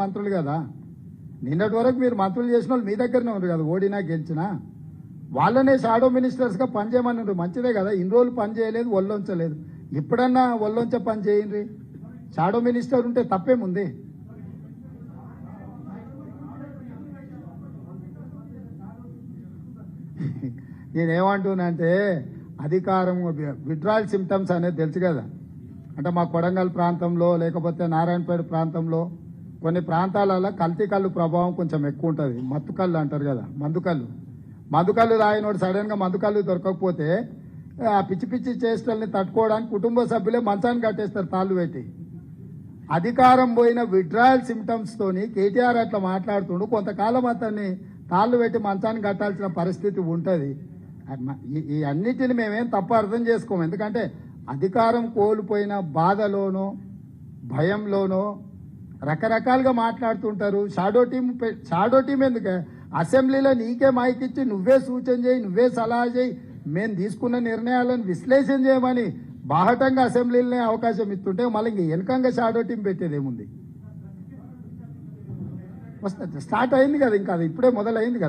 మంత్రులు కదా? నిన్నటి వరకు మీరు మంత్రులు చేసిన వాళ్ళు మీ దగ్గరనే ఉన్నారు కదా ఓడినా గెలిచినా? వాళ్ళనే షాడో మినిస్టర్స్గా పనిచేయమని మంచిదే కదా ఇన్ని రోజులు పని చేయలేదు ఒళ్ళొంచలేదు. ఇప్పుడన్నా ఒళ్ళొంచ పని చేయండి. షాడో మినిస్టర్ ఉంటే తప్పేముంది? నేనేమంటున్నానంటే అధికారం విడ్రాయల్ సిమ్టమ్స్ అనేది తెలుసు కదా. అంటే మా కొడంగల్ ప్రాంతంలో లేకపోతే నారాయణపేట ప్రాంతంలో కొన్ని ప్రాంతాలలో కల్తీ కళ్ళు ప్రభావం కొంచెం ఎక్కువ ఉంటుంది. మత్తు కళ్ళు అంటారు కదా మందు కళ్ళు. మందు కళ్ళు తాగినోడు సడన్గా మందు కళ్ళు దొరకకపోతే ఆ పిచ్చి పిచ్చి చేష్టల్ని తట్టుకోవడానికి కుటుంబ సభ్యులే మంచాన్ని కట్టేస్తారు తాళ్ళు పెట్టి. అధికారం పోయిన విడ్రాయల్ సిమ్టమ్స్తోని కేటీఆర్ అట్లా మాట్లాడుతుండు. కొంతకాలం అతన్ని తాళ్ళు పెట్టి మంచాన్ని కట్టాల్సిన పరిస్థితి ఉంటుంది. ఈ అన్నిటిని మేమేం తప్పు అర్థం చేసుకోము. ఎందుకంటే అధికారం కోల్పోయిన బాధలోనో భయంలోనో రకరకాలుగా మాట్లాడుతుంటారు. షాడో టీం పె- షాడో టీం ఎందుకు? అసెంబ్లీలో నీకే మైక్ ఇచ్చి నువ్వే సూచన చేయి నువ్వే సలహా చేయి. మేము తీసుకున్న నిర్ణయాలను విశ్లేషణ చేయమని బాహటంగా అసెంబ్లీలోనే అవకాశం ఇస్తుంటే మళ్ళీ ఇంక వెనకంగా షాడో టీం పెట్టేది ఏముంది? వస్తుంది. స్టార్ట్ అయింది కదా ఇంకా అది. ఇప్పుడే మొదలైంది కదా.